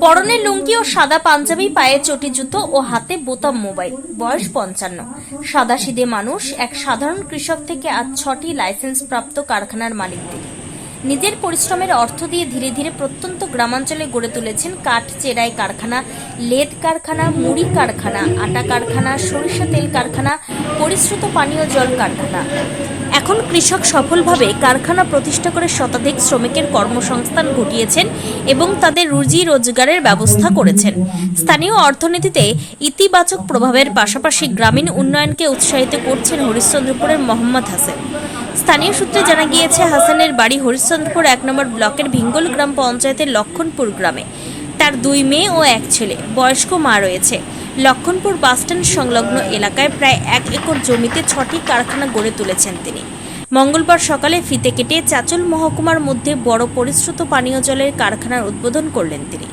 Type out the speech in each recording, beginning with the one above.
পরনে লুঙ্গি ও সাদা পাঞ্জাবি, পায়ে চটি জুতো ও হাতে বোতাম মোবাইল। বয়স পঞ্চান্ন। সাদাসিদে মানুষ, এক সাধারণ কৃষক থেকে আজ ছটি লাইসেন্স প্রাপ্ত কারখানার মালিক তিনি। নিজের পরিশ্রমের অর্থ দিয়ে ধীরে ধীরে প্রত্যন্ত গ্রামাঞ্চলে গড়ে তুলেছেন কাঠ, চেরাই কারখানা, লেদ কারখানা, মুড়ি কারখানা, আটা কারখানা, সরিষা তেল কারখানা, পরিশ্রুত পানীয় জল কারখানা। এখন কৃষক সফলভাবে কারখানা প্রতিষ্ঠা করে শতাধিক শ্রমিকের কর্মসংস্থান ঘটিয়েছেন এবং তাদের রুজি রোজগারের ব্যবস্থা করেছেন। স্থানীয় অর্থনীতিতে ইতিবাচক প্রভাবের পাশাপাশি গ্রামীণ উন্নয়নকে উৎসাহিত করছেন হরিশ্চন্দ্রপুরের মোহাম্মদ হাসান। স্থানীয় সূত্রে জানা গিয়েছে, হাসানের বাড়ি হরিশ্চন্দ্রপুর এক নম্বর ব্লকের ভিঙ্গল গ্রাম পঞ্চায়েতের লক্ষণপুর গ্রামে। তার দুই মেয়ে ও এক ছেলে, বয়স্ক মা রয়েছে। লক্ষণপুর বাসস্ট্যান্ড সংলগ্ন এলাকায় প্রায় এক একর জমিতে ছটি কারখানা গড়ে তুলেছেন তিনি। মঙ্গলবার সকালে ফিতে কেটে চাচল মহকুমার মধ্যে বড় পরিশ্রুত পানীয় জলের কারখানার উদ্বোধন করলেন তিনি।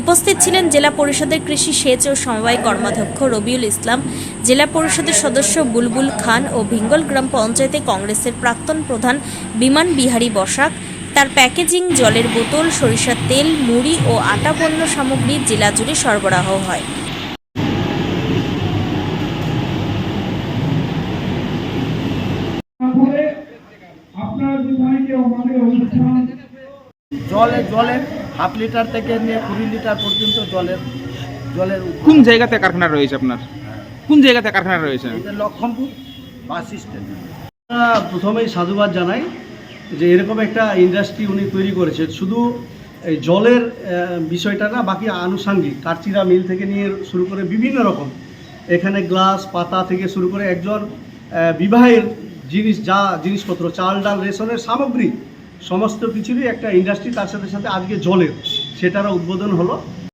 উপস্থিত ছিলেন জেলা পরিষদের কৃষি সেচ ও সমবায় কর্মাধ্যক্ষ রবিউল ইসলাম জেলা পরিষদের সদস্য বুলবুল খান ও ভিঙ্গল গ্রাম পঞ্চায়েতে কংগ্রেসের প্রাক্তন প্রধান বিমান বিহারী বসাক তার প্যাকেজিং জলের বোতল সরিষার তেল মুড়ি ও আটা পণ্য সামগ্রী জেলা জুড়ে সরবরাহ হয়। জলে জলের হাফ লিটার থেকে নিয়ে কুড়ি লিটার পর্যন্ত জলের জলের কোন জায়গাতে কারখানা রয়েছে আপনার? কোন জায়গাতে কারখানা রয়েছে? এটা লক্ষণপুর বাস স্ট্যান্ড। প্রথমেই সাধুবাদ জানাই যে এরকম একটা ইন্ডাস্ট্রি উনি তৈরি করেছেন। শুধু এই জলের বিষয়টা না বাকি আনুষাঙ্গিক কারচিরা মিল থেকে নিয়ে শুরু করে বিভিন্ন রকম। এখানে গ্লাস পাতা থেকে শুরু করে একজন বিবাহের জিনিস যা জিনিসপত্র চাল ডাল রেশনের সামগ্রী সমস্ত কিছুরই একটা ইন্ডাস্ট্রি তার সাথে সাথে আজকে জলের সেটারও উদ্বোধন হলো।